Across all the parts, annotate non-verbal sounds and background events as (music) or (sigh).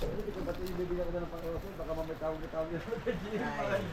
Hindi ko ba't ibibigyan ko na ng? Baka mamay tawag-tawag yun. Ay.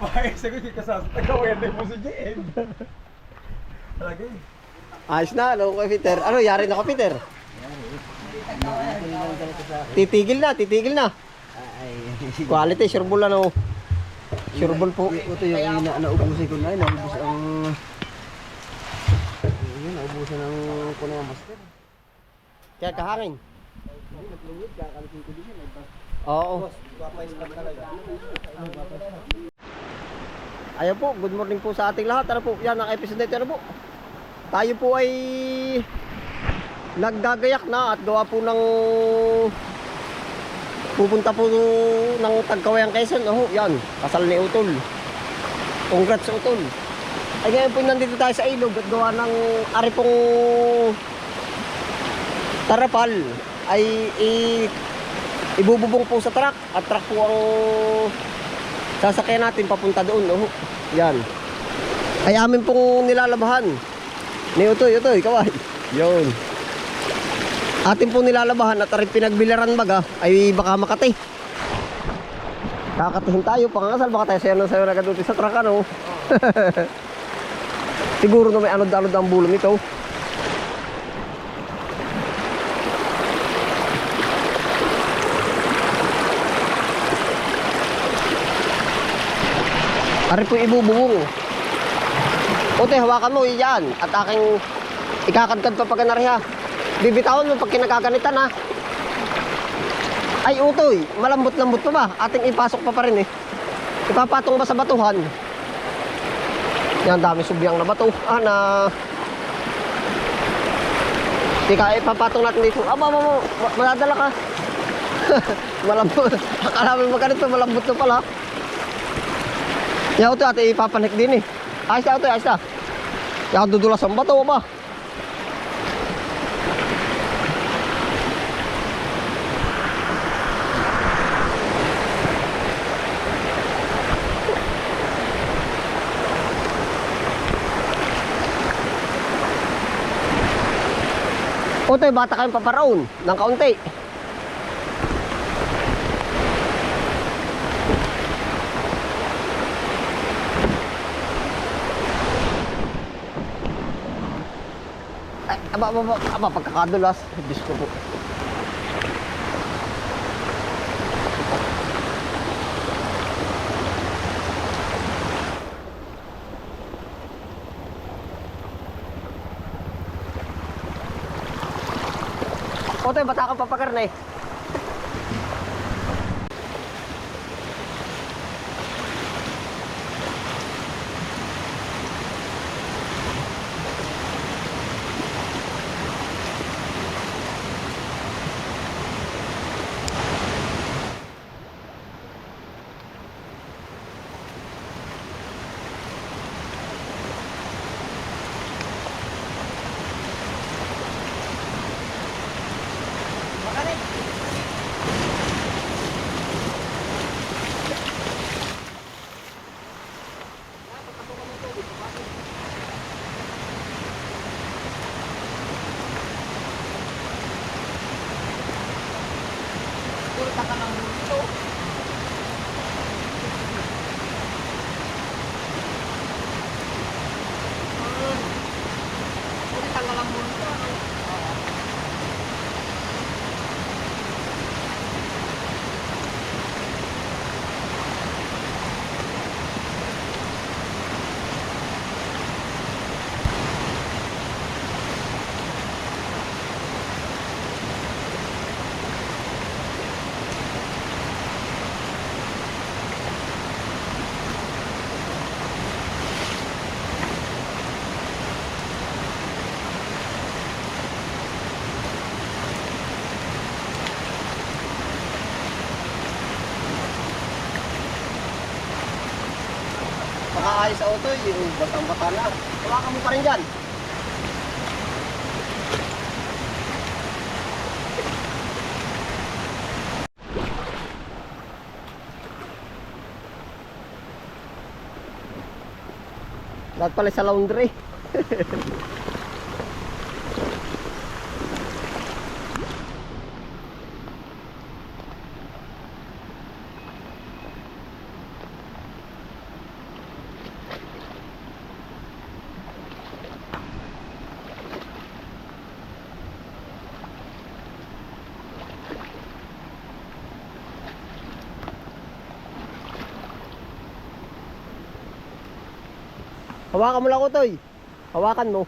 Bakit sagot yung kasasa? Tagawende mo si JM. Talaga eh. Ayos na, ano ko Peter? Ano, yari na ko Peter? Titigil na, titigil na. Ay. Quality, sureball ano. Sureball po. Ito yung ina naubusin ko na, naubos ang yun, naubusan ng kuno master. Kaya kahangin. Hindi Oo. Ayan po, good morning po sa ating lahat. Ano po, yan ang episode na ito. Ano po? Tayo po ay naggagayak na at gawa po ng pupunta po ng Tagkawayang Quezon. Oh, yan, kasal ni Utol. Congrats Utol. Ay ngayon po nandito tayo sa ilog at gawa ng ari pong tarapal ay i ibububong po sa truck. At truck po ang sasakyan natin papunta doon oh. yan. Ay amin pong nilalabahan. Ni Utoy Utoy kaway. Yun. Atin pong nilalabahan at rin pinagbiliran baga ay baka makati. Kakatihin tayo pangasal. Baka tayo sayo na sayo na sa truck ano? (laughs) Siguro na may anod-anod ang bulong ito Ari po ibububong. Ote, hawakan mo iyan. At aking ikakadkad pa pag ha. Bibitawan mo pag kinakaganitan ha. Ay utoy, malambot-lambot pa ba? Ating ipasok pa pa rin eh. Ipapatong ba sa batuhan? Yan, dami subyang na bato. Ah, na... Tika, ipapatong natin dito. Aba, aba, aba, ma- madadala ka. (laughs) malambot. Akala mo magkanito, malambot na pala. Yaw to ate ipapanik din eh. Ayos na ito, ayos na. Yaw dudulas ang bato ba? Otoy, bata kayong paparaon ng kaunti. Aba, aba, aba, aba, pagkakadulas. Diyos ko po. Otoy, bata kang papakarne. Makaayos sa auto, yung batang-bata na. Hawakan mo pa rin dyan. Lahat pala sa laundry. (laughs) Hawakan mo lang ko, Toy. Hawakan mo.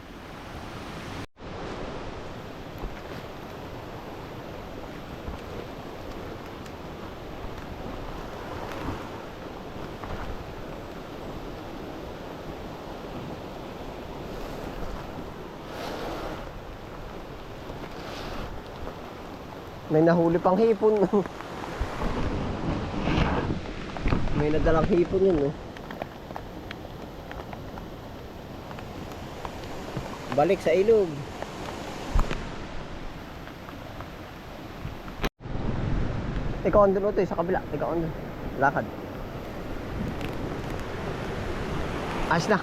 May nahuli pang hipon. (laughs) May nadalang hipon yun, eh. Balik sa ilog. Ikaw andun utoy sa kabila. Ikaw andun. Lakad. Ayos na.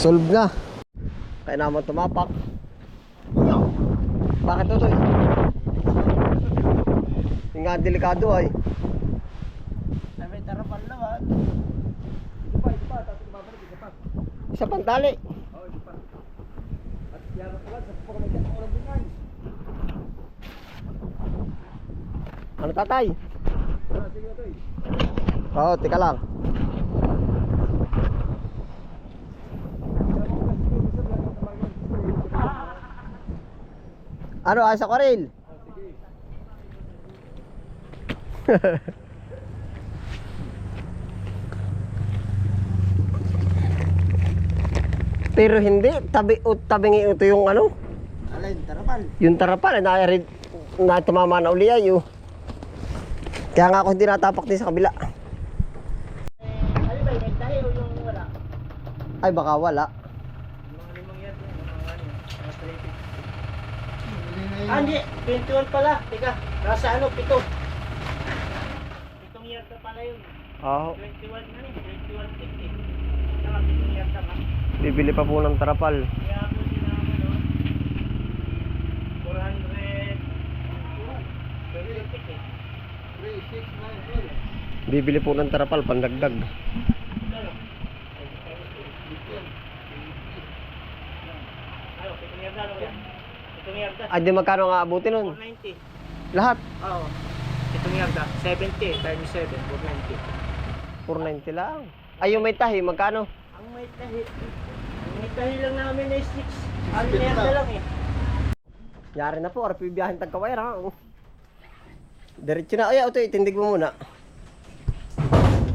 Solve na. Kaya naman tumapak. Bakit utoy? Yung nga delikado ay. Sabi, tarapan naman. Ito pa, ito pa. Tapos babalik, ito pa. Isa pang tali. Ano tatay? Oo, tika lang. Ano, ayos ako rin? (laughs) Pero hindi, tabi, ut, tabingi ito yung ano, Alin, tarapan. yung tarapal, na, na tumama na uli ay, oh. Kaya nga ako hindi natapak din sa kabila. Ba, may tayo yung wala? Ay, baka wala. Ano. Ah, hindi. 21 pala. Teka, nasa ano, pito. Pitong yarda pala yun. Oo. 21 na eh. 21 tick eh. Saka pitong yarda ka. Bibili pa po ng tarapal. Kaya ako din ang 400. 21 tick. Bibili po ng tarapal, pandagdag. Ay, di magkano nga abutin nun? 490. Lahat. Oo. Pitong yarda. 70 times 7. 490. 490 lang. Ay, yung may tahi, magkano? Ang may tahi, ang may tahi lang namin ay 6. Ano yarda lang eh. Yari na po, RP biyahin tagkawayar ha. Diretso na. Ay, ito, itindig mo muna.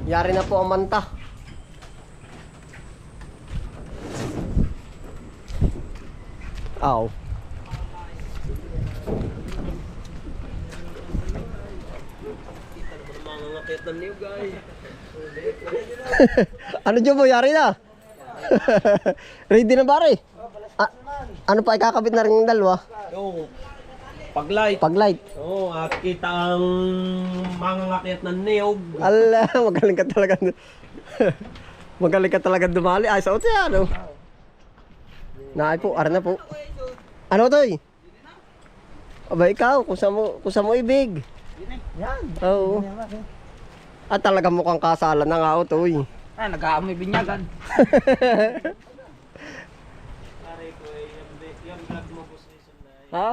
Yari na po ang manta. Aw. (laughs) ano dyan mo, yari na? (laughs) Ready na pare? A- ano pa, ikakabit na rin yung dalawa? Yung paglight. Pag light. Oo, at kita ang mangangakit ng niyog. Ala, (laughs) magaling ka talaga. magaling ka talaga dumali. Ay, sa utya, ano? Naay po, ara na po. Ano to eh? Aba, ikaw, kung saan mo, kung saan mo ibig. Yan. Oo. At talaga mukhang kasalan na nga ito eh. Ah, nag-aamoy binyagan. Ha?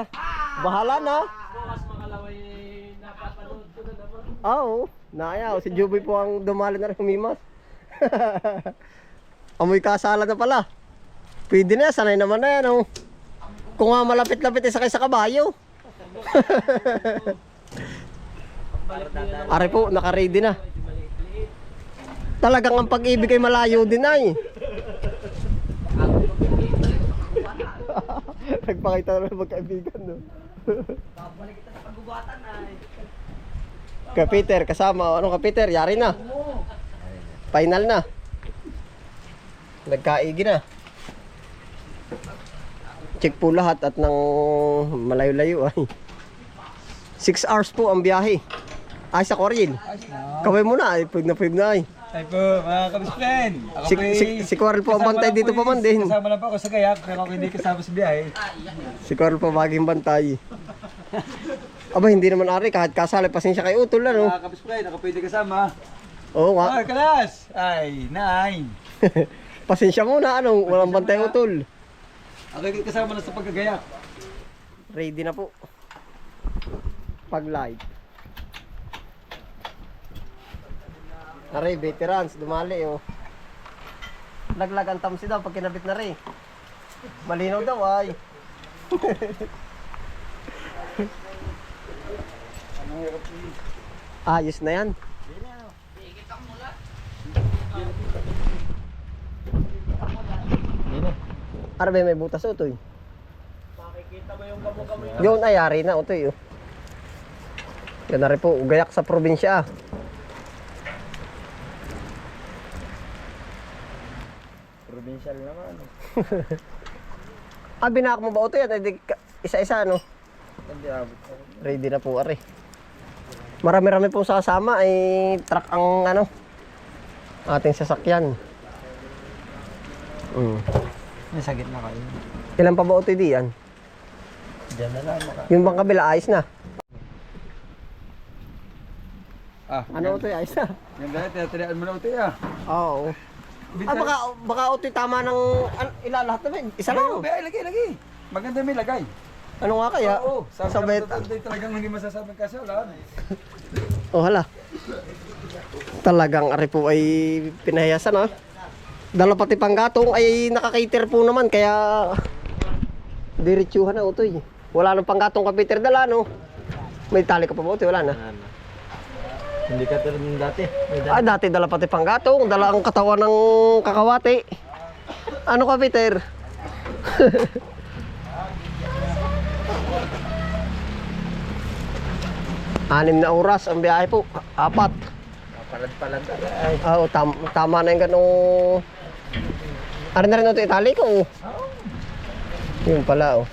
Bahala na. Bukas makalaway napapanood ko na naman. Oo. Naayaw, si Juboy po ang dumali na rin humimas. (laughs) Amoy kasala na pala. Pwede na, sanay naman na yan. Oh. Kung nga malapit-lapit isa kay sa kabayo. (laughs) Are po, naka-ready na. Talagang ang pag-ibig ay malayo din ay. (laughs) Nagpakita na ng magkaibigan, no? Ka Peter, kasama. Ano ka Peter? Yari na. Final na. Nagkaigi na. Check po lahat at nang malayo-layo ay. 6 hours po ang biyahe. Ay sa Coryl. Kaway mo na ay pwag na pwag na ay. Ay po, mga. Ako Si, si, si Coryl po ang bantay dito pa man din. Kasama lang po ako sa kayak, pero ako hindi kasama sa biyahe. Si Coryl po maging bantay. Aba hindi naman ari kahit kasali pasensya kay Utol ano. Mga kabispen, ako pwede kasama. Oo nga. Ay, kalas! Ay, nine! (laughs) pasensya muna ano, walang bantay Utol. Ako yung kasama na sa pagkagayak. Ready na po. Pag live. Aray, veterans, dumali oh. Laglag ang tamsi daw pag kinabit na rin. Malinaw daw ay. (laughs) Ayos na yan. Arbe may butas o toy. Makikita mo yung gamo-gamo yung Yun ay yari na utoy. Oh. Yan na rin po, gayak sa probinsya. ah. Provincial naman. (laughs) Ah, binak mo ba utoy yan? Di Isa-isa ano? Hindi abot. Ready na po ari. Marami-rami pong sasama ay truck ang ano ating sasakyan. Mm. Nasa gitna kayo. Ilan pa ba utoy diyan? Diyan na lang maka. Yung bang kabila ayos na. Ah, Ano utoy ayos na? Yung dahil, tinatirian mo na ito ah. Oo. Ah, baka, baka utoy tama ng an, ilalahat namin. Isa lang. Ay, lagay, lagay. Maganda may lagay. Ano nga kaya? Oo, sabi Sa bet. talagang hindi masasabing kasi wala. (laughs) Oh, hala. Talagang ari po ay pinahiyasan ha. Dala pati panggatong ay nakakater po naman kaya diretsuhan na utoy. Wala nang panggatong kapiter dala no. May tali ka pa ba utoy? Wala na. Hindi ka tulad ng dati. Ah, dati dala pati panggatong, dala ang katawan ng kakawati. Ano ka, Peter? (laughs) Anim na oras ang biyahe po. Apat. Palad-palad. Ah, oh, tam tama na yung ganong... Ano na rin ito, itali ko. Oh. Yun pala, oh.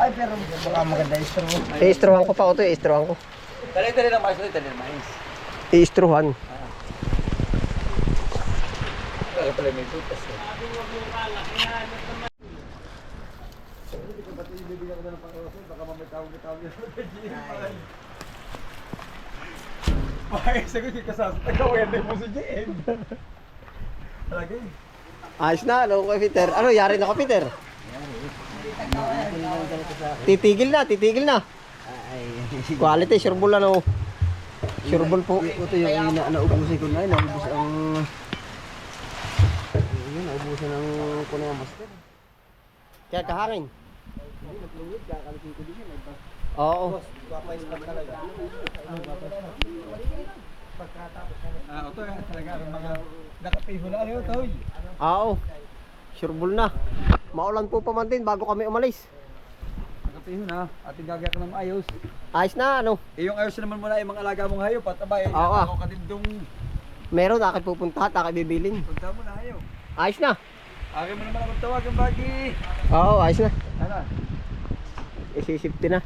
Ay, pero baka maganda yung straw. I-istruhan ko pa, ito, i-istruhan ko. Dali-dali lang mais, dali lang mais. I-istruhan. Ay, sagot yung kasasa. Tagawayan na mo si JM. Lagi. Ayos na, ano ka, Peter? Ano, yari na ka, Peter? Titigil na, titigil na. Quality, sureball ano. Sureball po. Ito yung ina naubusin ko na, naubos ang... Yun, naubusin ang kuno ng master. Kaya kahangin. Oo. Ah, ito eh, talaga ang mga nakapiho na ano ito. Oo. Sureball na. Maulan po pa man din bago kami umalis. Nakapiho na, ating gagayak ng ayos. Ayos na, ano. Eh, yung ayos naman muna yung mga alaga mong hayop at abay, Oo, ah. ako ka din dong Meron, akin pupunta at akin bibilin. punta mo na hayop. Ayos na. Akin mo naman ako tawag yung bagi. Oo, ayos na. Ano? Isisipti na.